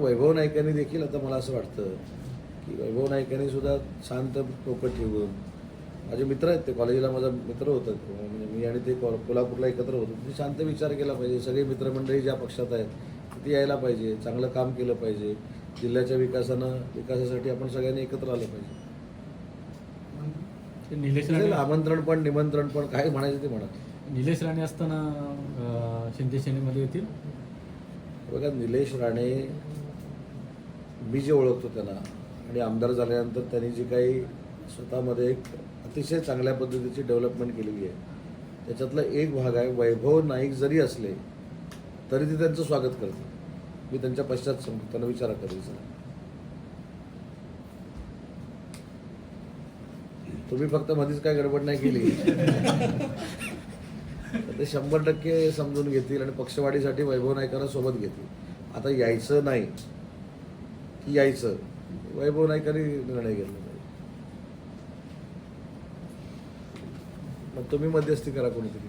वैभव नाईकांनी देखील आता मला असं वाटतं की वैभव नाईकांनी सुद्धा शांत डोकं ठेवून माझे मित्र आहेत ते कॉलेजला माझा मित्र होतं म्हणजे मी आणि ते कोल्हापूरला एकत्र होतो. ते शांत विचार केला पाहिजे. सगळी मित्रमंडळी ज्या पक्षात आहेत ती यायला पाहिजे. चांगलं काम केलं पाहिजे. जिल्ह्याच्या विकासानं विकासासाठी आपण सगळ्यांनी एकत्र आलं पाहिजे. निलेश राणे आमंत्रण पण निमंत्रण पण काय म्हणायचं ते म्हणा. निलेश राणे असताना शिंदे सेनेमध्ये येतील? बघा निलेश राणे मी जे ओळखतो त्यांना आणि आमदार झाल्यानंतर त्यांनी जी काही स्वतःमध्ये एक अतिशय चांगल्या पद्धतीची डेव्हलपमेंट केलेली आहे. त्याच्यातला एक भाग आहे वैभव नाईक जरी असले तरी ते त्यांचं स्वागत करते मी त्यांच्या पश्चात सांगतो त्यांना विचारा कधी तुम्ही फक्त मध्येच काय गडबड नाही केली. ते शंभर टक्के समजून घेतील आणि पक्षवाढीसाठी वैभव नाईकांना सोबत घेतील. आता यायचं नाही. यायचं. वैभव नाईकांनी निर्णय घेतला. नाही मग तुम्ही मध्यस्थी करा कोणीतरी.